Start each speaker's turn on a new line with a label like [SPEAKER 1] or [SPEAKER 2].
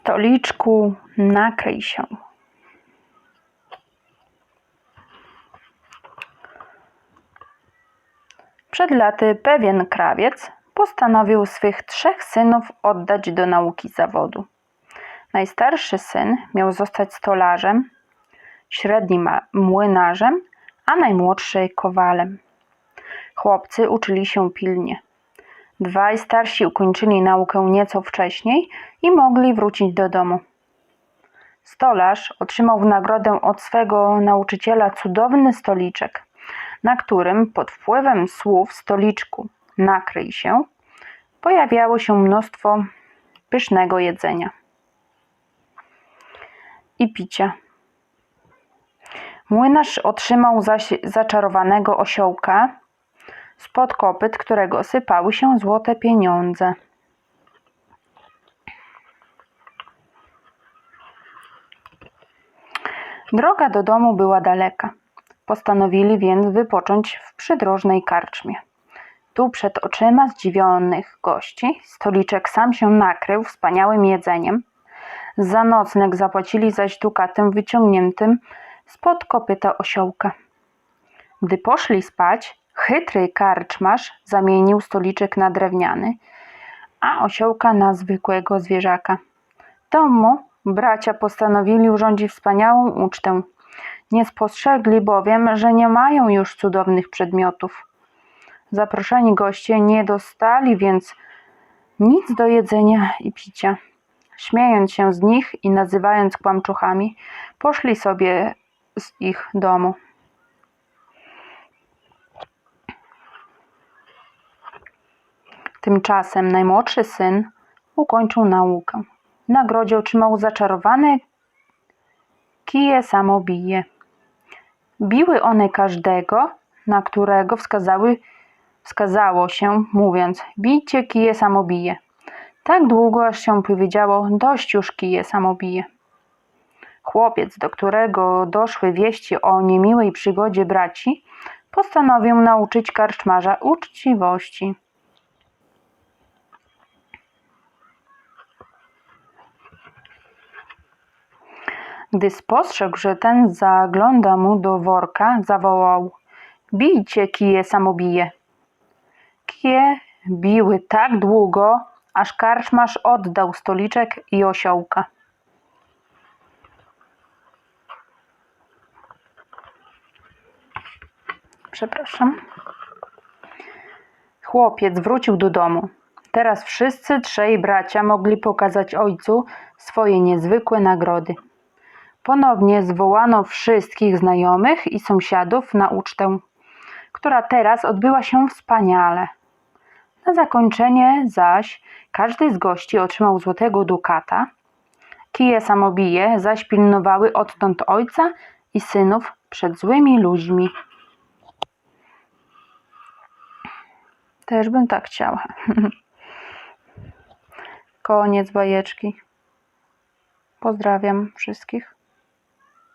[SPEAKER 1] Stoliczku, nakryj się. Przed laty pewien krawiec postanowił swych trzech synów oddać do nauki zawodu. Najstarszy syn miał zostać stolarzem, średni młynarzem, a najmłodszy kowalem. Chłopcy uczyli się pilnie. Dwaj starsi ukończyli naukę nieco wcześniej i mogli wrócić do domu. Stolarz otrzymał w nagrodę od swego nauczyciela cudowny stoliczek, na którym pod wpływem słów stoliczku nakryj się pojawiało się mnóstwo pysznego jedzenia i picia. Młynarz otrzymał zaś zaczarowanego osiołka, spod kopyt którego sypały się złote pieniądze. Droga do domu była daleka. Postanowili więc wypocząć w przydrożnej karczmie. Tu przed oczyma zdziwionych gości stoliczek sam się nakrył wspaniałym jedzeniem. Za nocleg zapłacili zaś dukatem wyciągniętym spod kopyta osiołka. Gdy poszli spać, chytry karczmarz zamienił stoliczek na drewniany, a osiołka na zwykłego zwierzaka. W domu bracia postanowili urządzić wspaniałą ucztę. Nie spostrzegli bowiem, że nie mają już cudownych przedmiotów. Zaproszeni goście nie dostali więc nic do jedzenia i picia. Śmiejąc się z nich i nazywając kłamczuchami, poszli sobie z ich domu. Tymczasem najmłodszy syn ukończył naukę. W nagrodzie otrzymał zaczarowane kije samobije. Biły one każdego, na którego wskazały, wskazało się, mówiąc: Bijcie kije samobije. Tak długo, aż się powiedziało: Dość już kije samobije. Chłopiec, do którego doszły wieści o niemiłej przygodzie braci, postanowił nauczyć karczmarza uczciwości. Gdy spostrzegł, że ten zagląda mu do worka, zawołał: Bijcie kije samobije. Kije biły tak długo, aż karczmarz oddał stoliczek i osiołka. Przepraszam. Chłopiec wrócił do domu. Teraz wszyscy trzej bracia mogli pokazać ojcu swoje niezwykłe nagrody. Ponownie zwołano wszystkich znajomych i sąsiadów na ucztę, która teraz odbyła się wspaniale. Na zakończenie zaś każdy z gości otrzymał złotego dukata. Kije samobije zaś pilnowały odtąd ojca i synów przed złymi ludźmi. Też bym tak chciała. Koniec bajeczki. Pozdrawiam wszystkich.